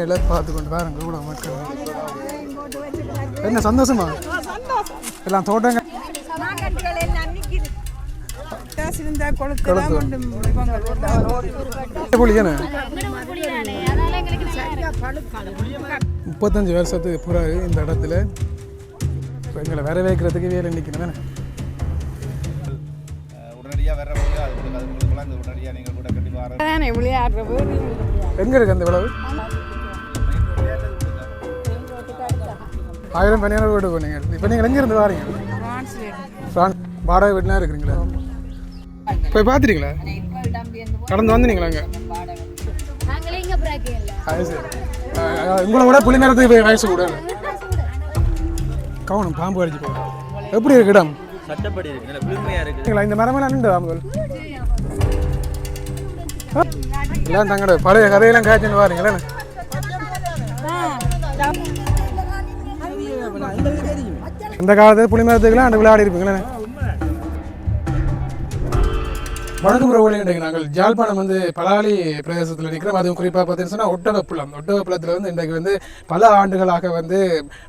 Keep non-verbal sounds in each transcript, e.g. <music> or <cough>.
எல்லாம் பார்த்து கொண்டு பாருங்க கூட மக்கள் என்ன சந்தோஷமா? எல்லாம் தோட்டங்க? முப்பத்தஞ்சு வருஷத்துக்கு பிறகு இந்த இடத்துல இப்ப எங்களை வர வைக்கிறதுக்கு வேலை நிற்கணும் உடனடியாக எங்கே இருக்கு அந்த விளவு? ஆயிரம் பணியாளர் வீடு போனீங்க இப்போ நீங்கள் எங்கே இருந்து வாரீங்க? ஃப்ரான்ஸ். வாடகை வீட்டுலாம் இருக்கிறீங்களா? போய் பார்த்துட்டீங்களா? கடந்து வந்தீங்களா அங்கே? உங்களை விட புள்ளி நேரத்துக்கு போய் வயசு கூட. கவனம் பாம்பு அடிச்சு போகும் எப்படி இருக்கு இடம்? சட்டப்படி இந்த மரமெல்லாம் நின்று பாம்புகள்? எல்லாம் தங்களோட பழைய கதையெல்லாம் காய்ச்சின்னு வாரீங்களா இந்த காலத்தில் புளி அண்டு அந்த விளையாடி இருப்பீங்களே வணக்கம் பிரபுலிங்க நாங்கள் ஜாழ்ப்பாணம் வந்து பலாலி பிரதேசத்தில் நிற்கிறோம் அதுவும் குறிப்பாக பார்த்தீங்கன்னா சொன்னால் ஒட்டகப்புலம் ஒட்டகப்புலத்தில் வந்து இன்றைக்கு வந்து பல ஆண்டுகளாக வந்து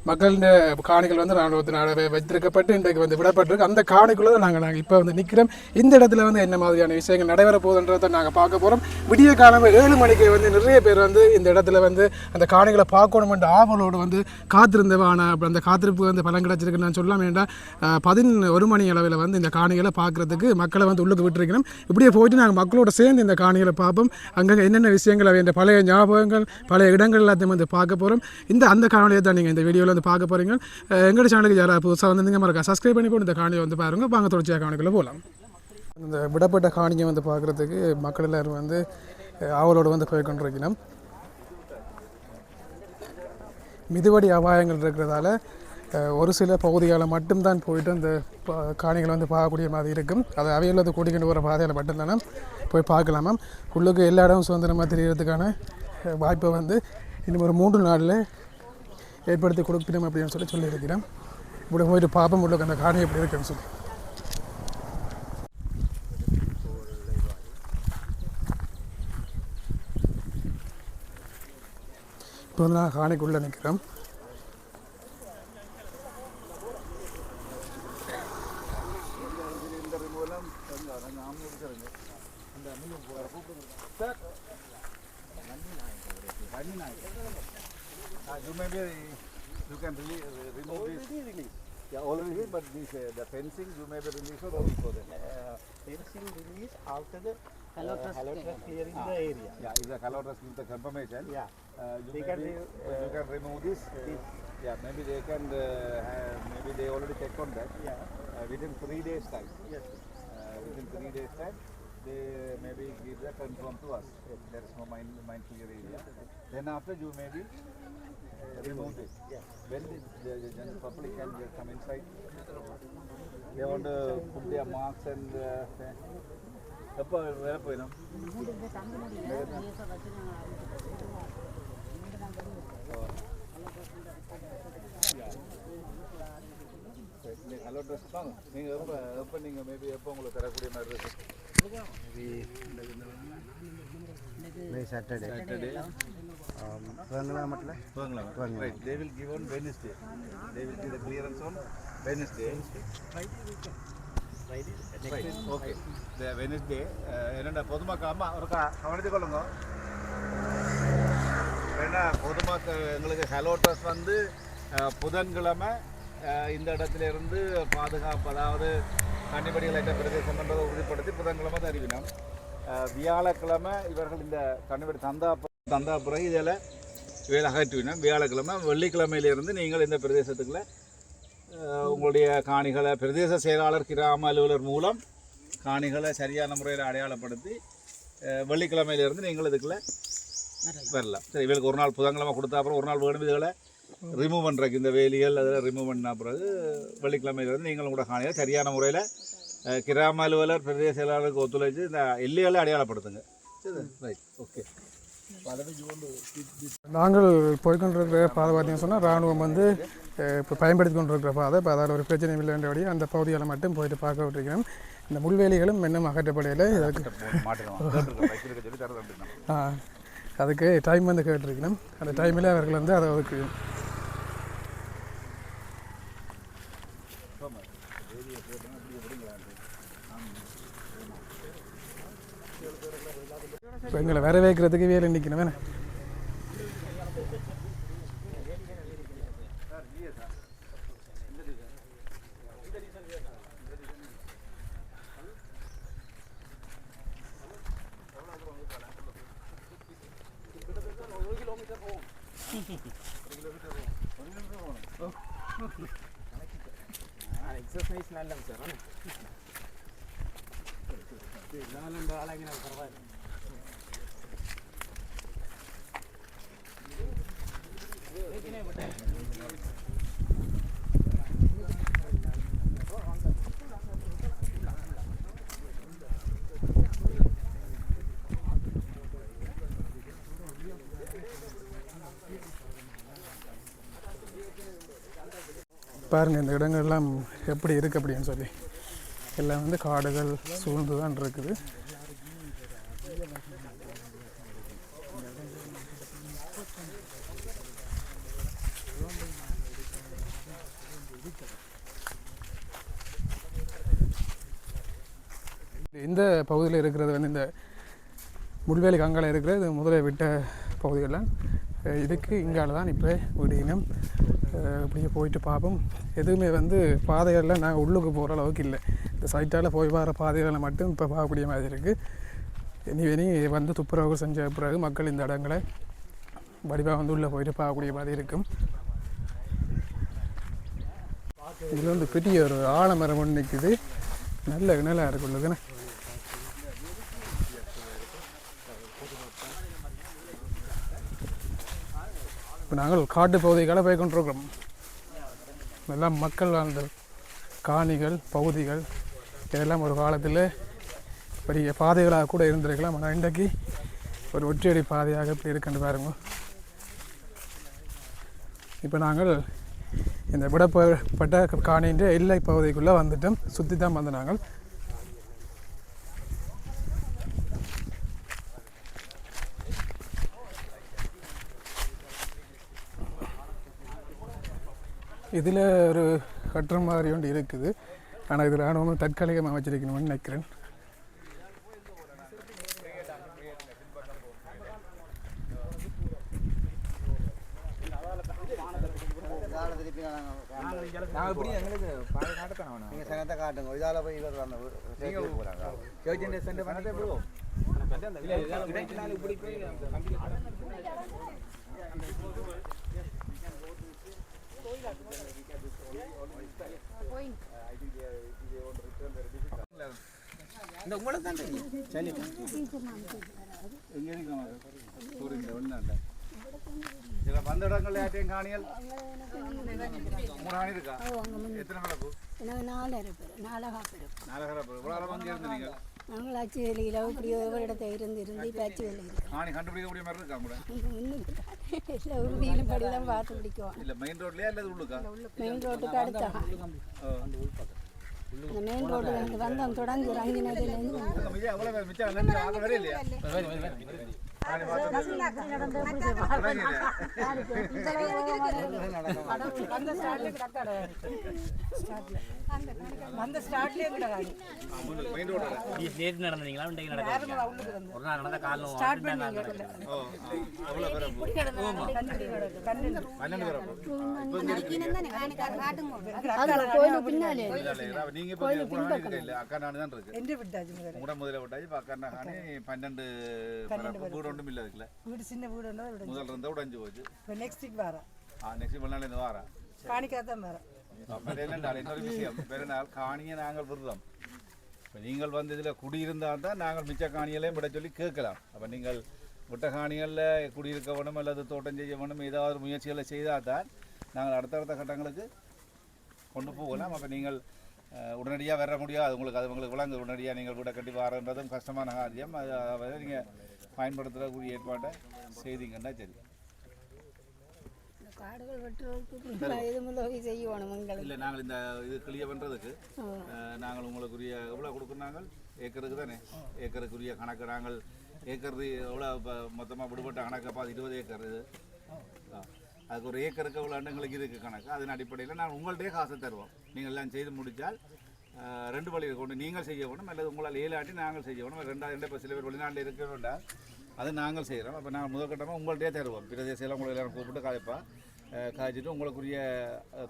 மக்களின் காணிகள் வந்து ராணுவத்தினால் வைத்திருக்கப்பட்டு இன்றைக்கு வந்து விடப்பட்டிருக்கு. அந்த காணிக்குள்ளே தான் நாங்கள் நாங்கள் இப்போ வந்து நிற்கிறோம் இந்த இடத்துல வந்து என்ன மாதிரியான விஷயங்கள் நடைபெற போகுதுன்றதை நாங்கள் பார்க்க போகிறோம் விடிய காலம் ஏழு மணிக்கு வந்து நிறைய பேர் வந்து இந்த இடத்துல வந்து அந்த காணிகளை பார்க்கணுமென்ற ஆவலோடு வந்து காத்திருந்தவான அப்ப அந்த காத்திருப்பு வந்து பலன் கிடச்சிருக்குன்னு நான் சொல்ல வேண்டாம். அஹ், பதின் ஒரு மணி அளவில் வந்து இந்த காணிகளை பார்க்குறதுக்கு மக்களை வந்து உள்ளுக்கு விட்டுருக்கணும். இப்படியே போயிட்டு நாங்கள் மக்களோட சேர்ந்து இந்த காணிகளை பார்ப்போம். அங்கங்கே என்னென்ன விஷயங்கள் வேண்டிய பழைய ஞாபகங்கள் பழைய இடங்கள் எல்லாத்தையும் வந்து பார்க்க போகிறோம் இந்த அந்த காணொலியை தான் நீங்கள் இந்த வீடியோவில் வந்து பார்க்க போகிறீங்க எங்களோட சேனலுக்கு யாராவது புதுசாக வந்து நீங்கள் மறக்கா சப்ஸ்கிரைப் பண்ணி போட்டு இந்த காணியை வந்து பாருங்கள் வாங்க தொடர்ச்சியாக காணிக்குள்ளே போகலாம் இந்த விடப்பட்ட காணியை வந்து பார்க்குறதுக்கு மக்கள் எல்லோரும் வந்து ஆவலோடு வந்து போய் கொண்டிருக்கணும். மிதுவடி அபாயங்கள் இருக்கிறதால ஒரு சில பகுதிகளில் மட்டும்தான் போயிட்டு அந்த காணிகளை வந்து பார்க்கக்கூடிய மாதிரி இருக்கும். அது அவையில் வந்து கூட்டிக்கிட்டு வர பாதையில் மட்டும்தானே போய் பார்க்கலாமா உள்ளுக்கு எல்லா இடமும் சுதந்திரமாக தெரியறதுக்கான வாய்ப்பை வந்து இன்னும் ஒரு மூன்று நாளில் ஏற்படுத்தி கொடுக்கணும் அப்படின்னு சொல்லி சொல்லியிருக்கிறேன். இப்படி போயிட்டு பார்ப்போம் உள்ளுக்கு அந்த காணி எப்படி இருக்குன்னு சொல்லி. இப்போ வந்து நான் காணிக்குள்ளே நிற்கிறேன் you may be, you can really remove this. Yeah, already but this, uh, the fencing, you may be released or before that. fencing release after the hello trust clearing the area. Yeah, if the color does the confirmation, Yeah. uh, you They may can be, re- uh, you can remove this. Yeah, maybe they can, uh, have, maybe they already check on that. Yeah. Uh, within three days time. Yes in three days' time, they maybe give the confirm to us if there is no mind mind clear area. Then after you maybe uh, remove it. When the, the, the public can come inside, they want to put their marks and. Uh, എപ്പോൾ are പോയിനോ hello dress வாங்க நீங்கள் எப்போ எப்போ நீங்கள் maybe எப்போ உங்களுக்கு தரக்கூடிய மாதிரி. Um, Vangala Matla? Right. Right. They will give on Wednesday. They will give the clearance on Wednesday. Right. Okay. The Wednesday. Uh, என்னடா பொதுமக்கள் அம்மா ஒரு கவனித்து கொள்ளுங்க ஏன்னா பொதுமக்கள் எங்களுக்கு ஹலோ ட்ரஸ் வந்து புதன்கிழமை இந்த இடத்துல இருந்து பாதுகாப்பு அதாவது கன்னிப்படிகள் என்ற பிரதேசம் என்பதை உறுதிப்படுத்தி புதன்கிழமை தான் அறிவினோம். வியாழக்கிழமை இவர்கள் இந்த கன்னிப்படி தந்தா தந்தாபுரம் இதில் இவையில் அகற்றுவினோம் வியாழக்கிழமை வெள்ளிக்கிழமையிலிருந்து நீங்கள் இந்த பிரதேசத்துக்குள்ள உங்களுடைய காணிகளை பிரதேச செயலாளர் கிராம அலுவலர் மூலம் காணிகளை சரியான முறையில் அடையாளப்படுத்தி வெள்ளிக்கிழமையிலிருந்து நீங்கள் இதுக்குள்ளே வரலாம். சரி இவளுக்கு ஒரு நாள் புதன்கிழமை கொடுத்தா அப்புறம் ஒரு நாள் வேணும் இதுகளை ரிமூவ் பண்ணுறக்கு இந்த வேலிகள் அதில் ரிமூவ் பண்ண பிறகு வெள்ளிக்கிழமையிலிருந்து நீங்களும் கூட காணிகளை சரியான முறையில் கிராம அலுவலர் பிரதேச செயலாளருக்கு ஒத்துழைச்சு இந்த எல்லைகளை அடையாளப்படுத்துங்க சரி ரைட் ஓகே நாங்கள் போய்கொண்டிருக்கிற பாதை பார்த்தீங்கன்னு சொன்னால் ராணுவம் வந்து இப்போ பயன்படுத்தி கொண்டிருக்கிற பாதை இப்போ அதால் ஒரு பிரச்சனையும் இல்லைன்றபடி அந்த பகுதிகளை மட்டும் போயிட்டு பார்க்க விட்டுருக்கிறோம் இந்த முள்வேலிகளும் இன்னும் அகற்றப்படையில் இதற்கு அதுக்கு டைம் வந்து கேட்டிருக்கணும். அந்த டைமில் அவர்கள் வந்து அதை அதுக்கு இப்போ எங்களை வர வைக்கிறதுக்கு வேலை நிற்கணும் வேணே ഒരു കിലോമീറ്റർ പോകും. ഒരു കിലോമീറ്റർ പോകും ഒരു കിലോമീറ്റർ പോകണം എക്സസൈസിനല്ല സാറാണ് ഞാനെന്റെ ആളെങ്ങനെ സർവായിരുന്നു பாருங்கள் இந்த இடங்கள்லாம் எப்படி இருக்குது அப்படின்னு சொல்லி. எல்லாம் வந்து காடுகள் சூழ்ந்து தான் இருக்குது. இந்த பகுதியில் இருக்கிறது வந்து இந்த முள்வேலி கங்கால இருக்கிறது இது முதலை விட்ட பகுதிகளில் இதுக்கு இங்கால தான் இப்போ விடியணும் இப்படியே போயிட்டு பார்ப்போம் எதுவுமே வந்து பாதைகள்லாம் நாங்கள் உள்ளுக்கு போகிற அளவுக்கு இல்லை. இந்த சைட்டால் போய் வர பாதைகளை மட்டும் இப்போ பார்க்கக்கூடிய மாதிரி இருக்குது இனி இனி வந்து துப்புரவு செஞ்ச பிறகு மக்கள் இந்த இடங்களை வடிவாக வந்து உள்ளே போயிட்டு பார்க்கக்கூடிய மாதிரி இருக்கும். இதில் வந்து பெரிய ஒரு ஆலமரம் ஒன்று நிற்குது நல்ல நிழலாக இருக்குள்ளதுன்னு இப்போ நாங்கள் காட்டு பகுதிகளை போய் கொண்டிருக்கிறோம் எல்லாம் மக்கள் வாழ்ந்த காணிகள் பகுதிகள். இதெல்லாம் ஒரு காலத்தில் பெரிய பாதைகளாக கூட இருந்திருக்கலாம். ஆனால் இன்றைக்கு ஒரு ஒற்றையடி பாதையாக இப்படி இருக்குன்னு பாருங்க. இப்போ நாங்கள் இந்த விடப்பட்ட காணின்ற எல்லை பகுதிக்குள்ளே வந்துட்டோம். சுற்றி தான் வந்து நாங்கள் இதில் ஒரு கட்டுற மாதிரி ஒன்று இருக்குது. ஆனால் இது ராணுவம் தற்காலிகமாக வச்சிருக்கணும்னு நினைக்கிறேன். காட்டுங்க. இதால் போய் இவர் இடைக்கினாலும் இப்படி போய் அந்த இந்த உங்களை தான் சரி. இதில் வந்த இடங்கள்ல யார்ட்டையும் காணியல்? மூணு காணி இருக்கா எத்தனை கலப்பு எனக்கு நாலரை பேர் நாலகா பேர். இவ்வளோ அங்கே இருந்து நீங்கள் அச்சு வேலையில் இப்படி ஒரு இடத்த இருந்து இருந்து இப்போ அச்சு வேலை இருக்கிறோம் காணி கண்டுபிடிக்கக்கூடிய மாதிரி இருக்கா கூட இல்லை ஒரு வீலும் படிலாம் பார்த்து பிடிக்குவோம் இல்லை மெயின் ரோட்லையா இல்லை உள்ளுக்கா மெயின் ரோட்டுக்கு அடுத்தா இந்த மெயின் ரோடு வந்து வந்தோம் தொடங்கி இறங்கினதுலேருந்து நேற்று நடந்தீங்களா இன்றைக்கு ஒரு நாள் நடந்த காலம் பன்னெண்டு தான் வீடு ஒன்றும் இல்லை இருக்குல்ல வீடு சின்ன வீடு ஒன்று விட முதல்ல இருந்தால் உடஞ்சு போச்சு இப்போ நெக்ஸ்ட் வீக் வரேன் ஆ நெக்ஸ்ட் மறுநாள் இருந்து வாரேன் காணிக்காதான் வரேன் அப்புறம் என்னென்றால் இன்னொரு விஷயம் பெருநாள் காணியை நாங்கள் விடுறோம் இப்போ நீங்கள் வந்து இதில் குடியிருந்தால் தான் நாங்கள் மிச்ச காணிகளையும் விட சொல்லி கேட்கலாம் அப்போ நீங்கள் விட்ட காணிகளில் குடியிருக்க வேணும் அல்லது தோட்டம் செய்ய வேணும் ஏதாவது முயற்சிகளை செய்தால் தான் நாங்கள் அடுத்தடுத்த கட்டங்களுக்கு கொண்டு போகலாம் அப்போ நீங்கள் உடனடியாக வர முடியாது உங்களுக்கு அது உங்களுக்கு விளங்கு உடனடியாக நீங்கள் வீட்டை கட்டி வரன்றதும் கஷ்டமான காரியம் அது நீங்கள் பயன்படுத்துகிறக்கூடிய ஏற்பாட்டை செய்தீங்கன்னா சரி. இந்த காடுகள் வெட்டுறதுக்கு எதுவும் உதவி செய்யணும் எங்களுக்கு இல்லை நாங்கள் இந்த இது கிளியர் பண்ணுறதுக்கு நாங்கள் உங்களுக்குரிய எவ்வளோ கொடுக்குறாங்க ஏக்கருக்கு தானே. ஏக்கருக்குரிய கணக்கு நாங்கள் ஏக்கர் எவ்வளோ இப்போ மொத்தமாக விடுபட்ட கணக்கப்பா அது இருபது ஏக்கர் இது. அதுக்கு ஒரு ஏக்கருக்கு எவ்வளோ எங்களுக்கு இருக்குது கணக்கு? அதன் அடிப்படையில் நான் உங்கள்கிட்டயே காசை தருவோம். நீங்கள் எல்லாம் செய்து முடித்தால் ரெண்டு வழி கொண்டு நீங்கள் செய்ய வேணும் அல்லது உங்களால் ஏழாட்டி நாங்கள் செய்ய வேணும் ரெண்டாவது ரெண்டு இப்போ சில பேர் வெளிநாட்டில் இருக்க வேண்டாம் அது நாங்கள் செய்கிறோம் அப்போ நாங்கள் முதற்கட்டமாக உங்கள்கிட்டயே தருவோம். பிரதேசம் உங்களை எல்லாரும் கூப்பிட்டு காய்ப்பா காய்ச்சிட்டு உங்களுக்குரிய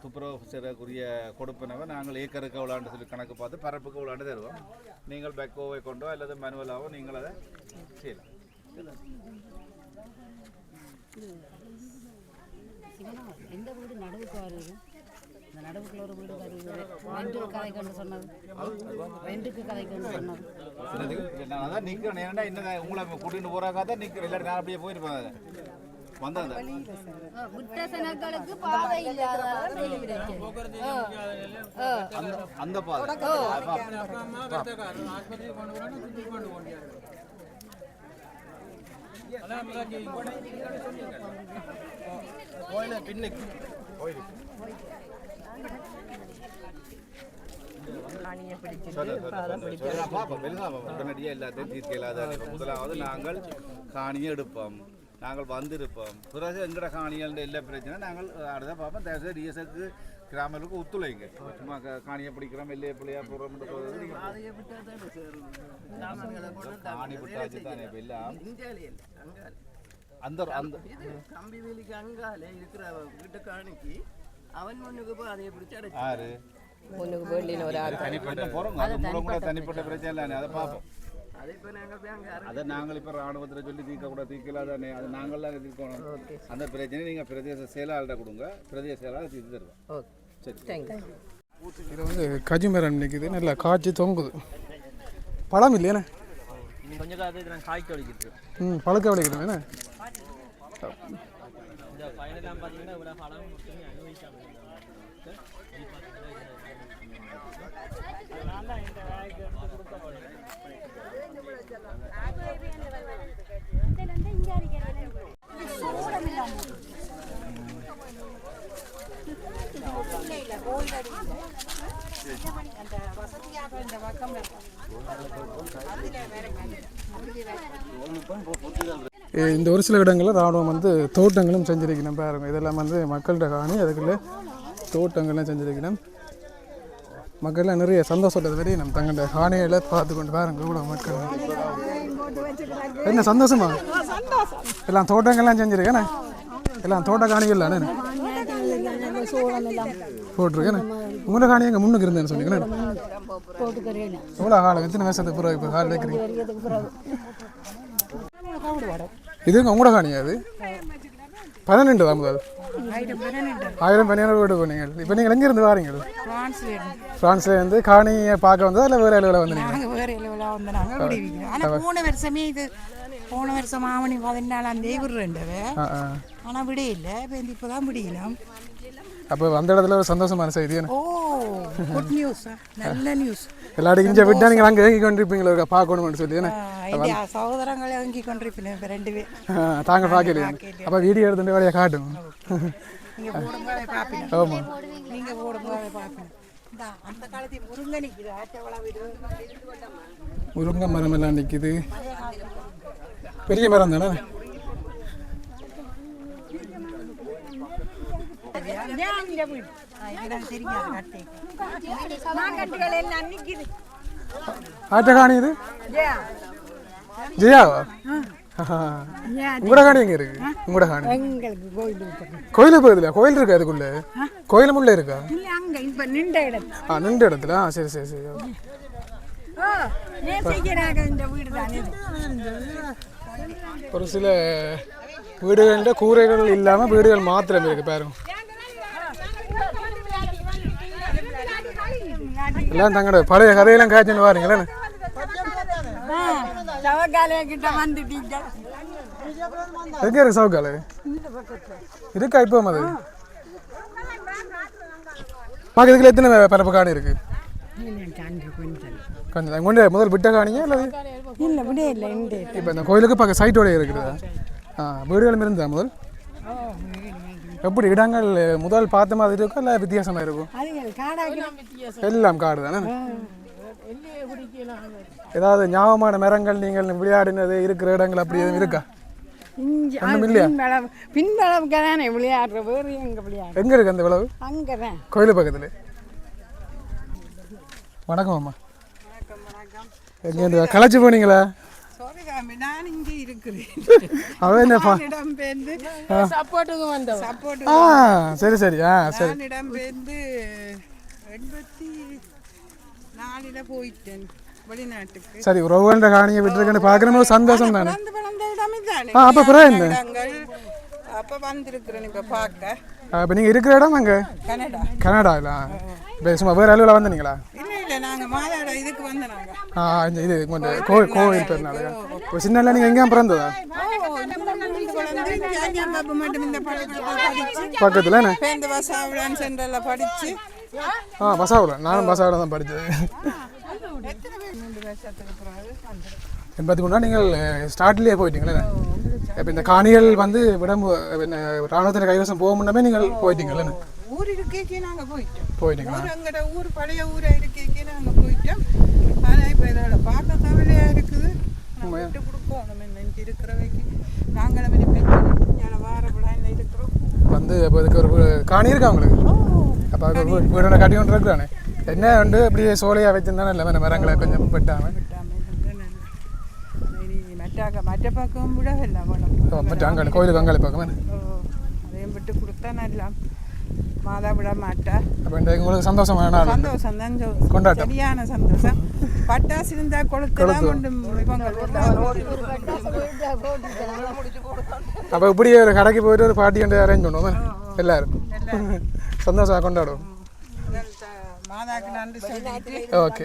துப்புரவு செய்யறதுக்குரிய கொடுப்பினவை நாங்கள் ஏக்கருக்கு விளாண்டு சொல்லி கணக்கு பார்த்து பரப்புக்கு விளாண்டு தருவோம். நீங்கள் பெக்கோவை கொண்டோ அல்லது மனுவலாகவோ நீங்கள் அதை செய்யலாம். எந்த வீடு நடுவுக்கு வருது இந்த நடுவுக்குள்ள ஒரு வீடு வருது ரெண்டுக்கு கதை கொண்டு சொன்னது. ரெண்டுக்கு கதை கொண்டு சொன்னது? நான் அதான் நிற்கிறேன் ஏன்டா இன்னும் உங்களை கூட்டிகிட்டு போகிறாக்கா தான் நிற்கிறேன் இல்லாட்டி நான் அப்படியே போயிருப்பேன் பாதை இல்லாததால ஆ. ஆ. அந்த அந்த பாதை. உடனடியாக எல்லாத்தையும் தீர்க்க இல்லாத முதலாவது நாங்கள் காணியை எடுப்போம். நாங்கள் வந்திருப்போம். பிறகு எங்கட காணிகள் இல்லை பிரச்சனை நாங்கள் அடுத்த பார்ப்போம். தயவுசெய்து டிஎஸ்க்கு கிராமங்களுக்கு ஒத்துழைங்க. சும்மா காணியை பிடிக்கிறோம் இல்லையே பிள்ளையா போடுறோம் காணி விட்டாச்சு தானே இப்போ எல்லாம் அந்த அந்த கம்பி வேலிக்கு அங்கால இருக்கிற வீட்டு காணிக்கு அவன் முன்னுக்கு போய் அதை பிடிச்சி ஆறு முன்னுக்கு ஒரு தனிப்பட்ட போகிறோங்க அது கூட தனிப்பட்ட பிரச்சனை இல்லை அதை பார்ப்போம். அதை நாங்கள் இப்போ ராணுவத்தில் சொல்லி தீர்க்க கூட தீர்க்கலாதானே? அது நாங்கள்லாம் தீர்க்கணும். அந்த பிரச்சனையை நீங்கள் பிரதேச செயலாளர்கிட்ட கொடுங்க. பிரதேச செயலாளர் தீர்த்து தருவோம் சரி. இது வந்து கஜுமரம் நிற்குது நல்லா காய்ச்சி தொங்குது. பழம் இல்லையானே கொஞ்ச காலத்துக்கு நான் காய்க்க வலிக்கிட்டு ம் பழுக்க விளைக்கிறோம் என்ன? இந்த ஃபைனலாம் பார்த்தீங்கன்னா இவ்வளோ பழம் மட்டுமே அனுபவிக்காம இ- இந்த ஒரு சில இடங்களில் ராணுவம் வந்து தோட்டங்களும் செஞ்சிருக்கணும் பாருங்க. இதெல்லாம் வந்து மக்கள்கிட்ட காணி அதுக்குள்ளே தோட்டங்கள்லாம் செஞ்சிருக்கணும். மக்கள்லாம் நிறைய சந்தோஷத்தை வரைய நம்ம தங்கள்கிட்ட காணிகளை பார்த்து கொண்டு பாருங்க இவ்வளோ மக்கள். என்ன சந்தோஷமா? எல்லாம் தோட்டங்கள்லாம் செஞ்சிருக்கேண்ணே எல்லாம் தோட்ட காணிகள் தானே போட்டிருக்கேண்ணே உங்களோட காணி எங்கள் முன்னுக்கு இருந்தேன்னு சொன்னீங்கண்ணே எவ்வளோ காலம்? எத்தனை வருஷத்துக்கு பிறகு இப்போ கால் வைக்கிறீங்க? இதுங்க உங்களோட காணியா அது பன்னெண்டு தான் முதல். ஆயிரம் பன்னிரண்டு வீடு போனீங்க. இப்போ நீங்கள் எங்கேருந்து வாரீங்க? ஃப்ரான்ஸ்ல இருந்து. காணியை பார்க்க வந்ததா இல்லை வேறு அளவில் வந்தீங்க? வேறு லெவலாக வந்து நாங்கள் விடுவீங்க ஆனால் போன வருஷமே இது போன வருஷம் ஆவணி பதினாலாம் தேதி விடுறேன்டவ. ஆனால் விட இல்லை இப்போ இப்போ தான் விடியலாம் அப்போ அந்த இடத்துல ஒரு சந்தோஷமான செய்தி என்ன ஓ குட் நியூஸ் நல்ல நியூஸ் எல்லாருக்கும் இங்கே விட்டா நீங்கள் அங்கே ஏங்கி கொண்டிருப்பீங்களோ இருக்கா பார்க்கணும்னு சொல்லி என்ன சகோதரங்களை கொண்டிருப்பேன் இப்போ ரெண்டு பேர் தாங்க பார்க்கலையே அப்போ வீடியோ எடுத்துட்டு வேலையை காட்டும் ஆமாம் நீங்கள் போடும்போதே பார்ப்பீங்க முருங்கை மரம் எல்லாம் நிற்கிது பெரிய மரம் தானே ஆட்ட காணி இது ஜெயாவா? உங்களோட காணி எங்க இருக்கு? உங்களோட காணி. கோயில் கோயிலுக்கு போகுதுல கோயில் இருக்கா அதுக்குள்ள? கோயிலும் உள்ள இருக்கா? இல்லை நின்ற இடத்துல ஆ நின்ற இடத்துல. ஆ சரி சரி சரி. ஒரு சில வீடுகளில் கூரைகள் இல்லாமல் வீடுகள் மாத்திரம் இருக்கு பாருங்க. எல்லாம் தங்களோட பழைய கதையெல்லாம் கிட்ட வந்துட்டீங்க. எங்க இருக்கு சவுக்கால? இருக்கா இப்போ அது? பார்க்கறதுக்குள்ள எத்தனை பரப்பு காணி இருக்கு? கொஞ்சம் கொண்டு முதல் விட்ட காணிங்க இல்லை விட இல்லை இந்த இப்போ இந்த கோயிலுக்கு பக்கம் சைட்டோட இருக்குதா? ஆ வீடுகளும் இருந்தா முதல்? எப்படி இடங்கள் முதல் பார்த்த மாதிரி இருக்கும் இல்லை வித்தியாசமாக இருக்கும். எல்லாம் காடு தானே? ஏதாவது ஞாபகமான மரங்கள் நீங்கள் விளையாடினது இருக்கிற இடங்கள் அப்படி எதுவும் இருக்கா? பின்பலம் தானே விளையாடுற வேறு எங்க விளையாடுற எங்கே இருக்கு அந்த விளவு? அங்கே தான். கோயில் பக்கத்தில். வணக்கம் அம்மா. எங்கே களைச்சு போனீங்களா? சோழிகாமி நான் இங்கே இருக்கிறேன். <laughs> அவன் என்னப்பா? இடம் பெயர்ந்து சப்போர்ட்டுக்கு வந்தோம் சப்போர்ட் ஆ சரி சரி. ஆ சரி. நான் இடம் எண்பத்தி நாலில் போயிட்டேன் வெளிநாட்டுக்கு. சரி உறவுன்ற காணியை விட்டுருக்கேன்னு பார்க்குறமே சந்தோஷம் தானே? வளர்ந்த இடமே தானே ஆ, அப்ப பிறகு என்ன? அப்போ வந்திருக்கிறேன் இப்போ பார்க்க. இப்போ நீங்கள் இருக்கிற இடம் அங்கே? கனடா. கனடாவில் இப்போ சும்மா வேறு அலுவலில் வந்தீங்களா ஆ இந்த இது கொஞ்சம் கோவில் கோவில் பேர்னால இப்போ சின்ன நீங்கள் எங்கேயும் பிறந்ததா? பக்கத்தில் என்ன? படிச்சு. ஆ பசாவில் நானும் பசாவில் தான் படித்தது. எண்பத்தி மூணா? நீங்கள் ஸ்டார்ட்லேயே போயிட்டீங்களே இப்போ இந்த காணிகள் வந்து விடம் ராணுவத்தின் கைவசம் போக முன்னமே நீங்கள் போயிட்டீங்களே ஊர் இருக்கேக்கே நாங்கள் போயிட்டோம். போயிட்டீங்களா? எங்கட ஊர் பழைய ஊரை இருக்கேக்கே நாங்கள் போயிட்டோம். ஆனால் இப்போ இதோட பார்க்க கவலையாக இருக்குது? விட்டு கொடுப்போம். நம்ம நினைச்சு இருக்கிறவைக்கு நாங்களும் இனி பெற்று வாரப்படாமல் இருக்கிறோம். வந்து இப்போ இதுக்கு ஒரு காணி இருக்கா உங்களுக்கு? அப்போ அதுக்கு ஒரு வீடோட கட்டி கொண்டு இருக்கிறானே. என்ன வந்து அப்படியே சோலையாக வச்சிருந்தானே இல்லை மரங்களை கொஞ்சம் வெட்டாமல் மற்ற மற்ற பக்கம் விடவில்லை வேணும் மற்ற அங்கே கோயிலுக்கு அங்காளி பக்கம் ஓ, அதையும் விட்டு கொடுத்தா நல்லா மாதா விட மாட்டா அப்போ உங்களுக்கு சந்தோஷமான நாள் சந்தோஷம் தான் கொண்டாட்டம். சரியான சந்தோஷம் பட்டாசு இருந்தா கொளுத்துலாம் கொண்டு அப்போ இப்படி ஒரு கடைக்கு போயிட்டு ஒரு பார்ட்டி கண்டு அரேஞ்ச் பண்ணுவோம் எல்லாரும் சந்தோஷமாக கொண்டாடுவோம் மாதாக்கு நன்றி சொல்லிட்டு ஓகே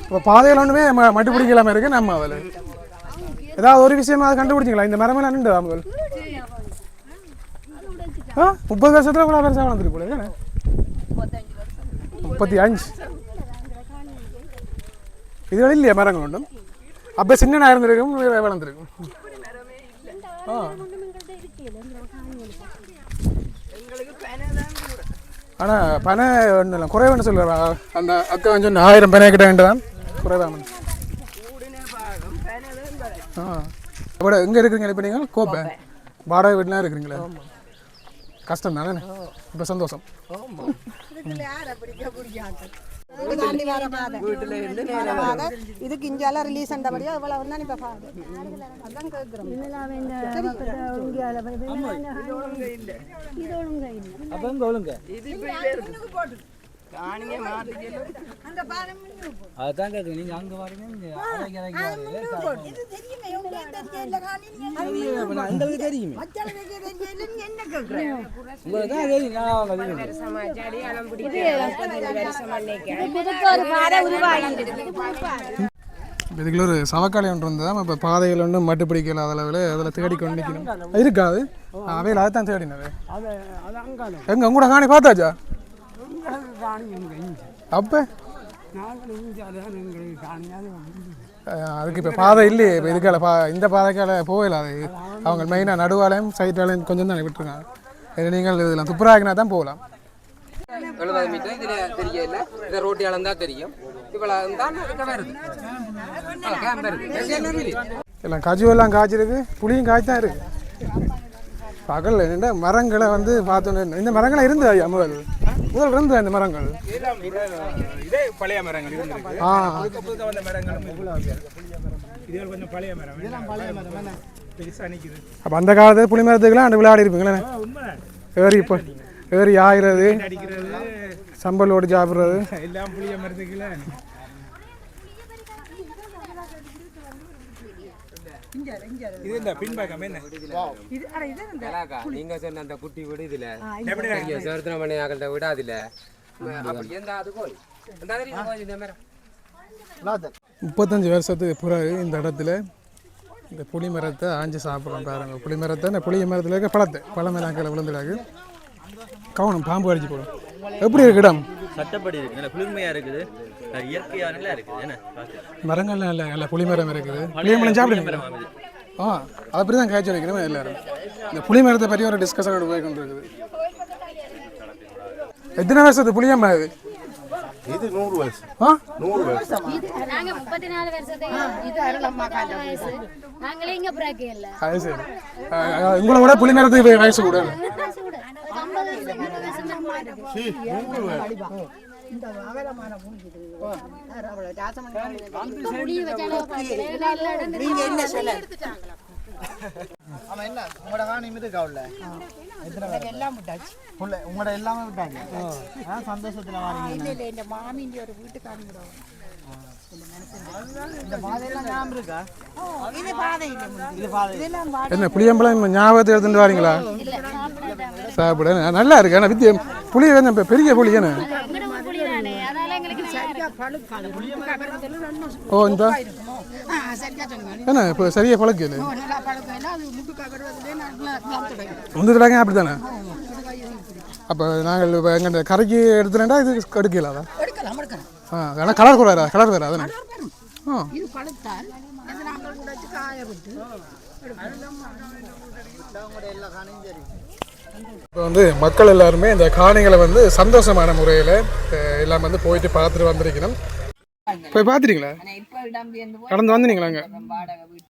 இப்போ பாதையில் ஒன்றுமே நம்ம மட்டு பிடிக்கலாம இருக்கு நம்ம அவள். ஏதாவது ஒரு விஷயமா அதை கண்டுபிடிச்சிங்களா? இந்த மரமே நின்று அவங்க ஆ? முப்பது வருஷத்தில் கூட பெருசாக வளர்ந்துருக்கு போல தானே முப்பத்தி அஞ்சு. இதுகள் இல்லையா மரங்கள் ஒன்றும்? அப்போ சின்ன இருந்திருக்கும் வளர்ந்துருக்கும். ஆ. ஆனால் பனை ஒன்றும் இல்லை குறைவுன்னு சொல்லுவேன் அந்த அக்கா கொஞ்சம் ஆயிரம் பனை கிட்ட வேண்டுதான் குறைவாமன் ஆ. அப்போ எங்கே இருக்கிறீங்க? இப்போ நீங்கள் கோப்பை. வாடகை வீட்டுலாம் இருக்கிறீங்களா? கஷ்டம் தானே இப்போ சந்தோஷம். இதுக்கு இந்தியால ரிலீஸ் ஆனபடியா இவ்வளவு தான் இப்ப பாடு அதான் கேட்கிறோம் அப்போ இங்கே ஒழுங்க காணியை மாற்றி அதுதான் கேட்குது நீங்கள் அங்கே வரீங்க நீங்கள் அரைக்கு அரைக்கு வரீங்க. எங்களுக்கு தெரியுமே உங்களுக்கு தான் தெரியும் நான் அவங்க தெரியும் இப்போ இதுக்குள்ள ஒரு சவக்காலை ஒன்று இருந்ததா? இப்போ பாதைகள் ஒன்றும் மட்டு பிடிக்கல அளவில் அதில் தேடி கொண்டு நிற்கணும் இருக்காது அவையில் அதை? தான் தேடினது. அது அது அங்கால எங்க உங்களோட காணி பார்த்தாச்சா? அப்போ? அதுக்கு இப்போ பாதை இல்லையே இப்போ இதுக்கால பா இந்த பாதைக்கால போகல அது. அவங்க மெயினாக நடுவாலையும் சைட்டாலையும் கொஞ்சம் தான் விட்டுருக்காங்க. இது நீங்கள் இதில் துப்புராகினா தான் போகலாம். எழுபது மீட்டர் இதில் தெரியல இதை ரோட்டி அளந்தா தெரியும். இவ்வளோ எல்லாம் இல்லை. எல்லாம் கஜு எல்லாம் காய்ச்சிருக்கு புளியும் காய்ச்சி தான் இருக்கு. பகல் என்னென்ன மரங்களை வந்து பார்த்தோன்னு இந்த மரங்களை இருந்தது ஐயா முதல் இருந்தது இந்த மரங்கள். இதே பழைய மரங்கள் இருந்திருக்கு. ஆ. புதுக்க புதுக்க வந்த மரங்களும் இது கொஞ்சம் பழைய மரம். இதெல்லாம் பழைய மரம் பெருசா நிக்குது. அப்போ அந்த காலத்து புளி மரத்துக்கெல்லாம் அந்த விளையாடி இருப்பீங்களே ஏறி இப்போ ஏறி ஆயிறது அடிக்கிறது. சம்பல் ஓடி சாப்பிட்றது. எல்லாம் புளிய மரத்துக்குல இது இந்த பின்பக்கம் என்ன? கலாக்கா, நீங்க சொன்ன அந்த குட்டி வீடு இதுல. பெரிய சேர்த்தன மணி அகல்ட்ட விட அதுல அப்படி எந்த அது கோயில். அந்த தெரியுமா கோயில் இந்த மாதிரி முப்பத்தஞ்சு வருஷத்துக்கு பிறகு இந்த இடத்துல இந்த புளி மரத்தை ஆஞ்சு சாப்பிட்றோம் பாருங்க. புளி மரத்தை இந்த புளிய மரத்தில் இருக்க பழத்தை பழமெல்லாம் கீழே விழுந்துடாது. கவனம் பாம்பு அடிச்சு போடும். எப்படி இருக்கு இடம்? சட்டப்படி இருக்கு நல்ல குளிர்மையா இருக்குது. அஹ் இயற்கையா நல்லா இருக்குது. என்ன? இல்லை நல்ல புளி மரம் இருக்குது. புளியம்பழம் சாப்பிடுங்க ஆ அப்படி தான் காய்ச்சி வைக்கிறோம் எல்லாரும். இந்த புளி மரத்தை பற்றி ஒரு டிஸ்கஷன் போய் கொண்டு இருக்குது எத்தனை வருஷத்து புளியம்மா இது இது நூறு வயசு ஆ? நூறு வயசு நாங்க முப்பத்தி நாலு வருஷத்துக்கு நாங்களே இங்க இல்ல. அது சரி. உங்களை விட புலி நேரத்துக்கு வயசு கூட. இந்த அகலமான முடிக்குது அவ்வளோ நீங்க என்ன சொல்ல ஆமா என்ன? உங்களோட காணி எல்லாம் விட்டாச்சு. உங்களோட விட்டாங்க ஆ, சந்தோஷத்துல இல்லை இல்லை இந்த ஒரு என்ன புளியம்பழம் ஞாபகத்தை எடுத்துட்டு வரீங்களா? சாப்பிட நல்லா இருக்கு. ஆனால் வித்திய புளி பெரிய புளி என்ன எங்கட ஊர் புலி தானே அதனால எங்களுக்கு நல்லா இருக்கு. ஓ இந்த. என்ன இப்போ சரியா பழக்கல ஓ, நல்லா பழக்கம் இல்லை முந்து தடவை அப்படி தானே அப்போ நாங்கள் இப்போ எங்கள் கரைக்கு எடுத்துட்டா இது எடுக்கலாம் எடுக்கலாம் ஆ ஆனால் கலர் கூட கலர் வேறா அதானே? ஆ இது பழுத்தால் இது நாங்கள் உடைச்சு காய விட்டு உங்களோட எல்லா காணியும் சரி இப்போ வந்து மக்கள் எல்லாருமே இந்த காணிகளை வந்து சந்தோஷமான முறையில் எல்லாம் வந்து போயிட்டு பார்த்துட்டு வந்திருக்கணும். போய் பார்த்துட்டீங்களா? கடந்து வந்தீங்களா அங்கே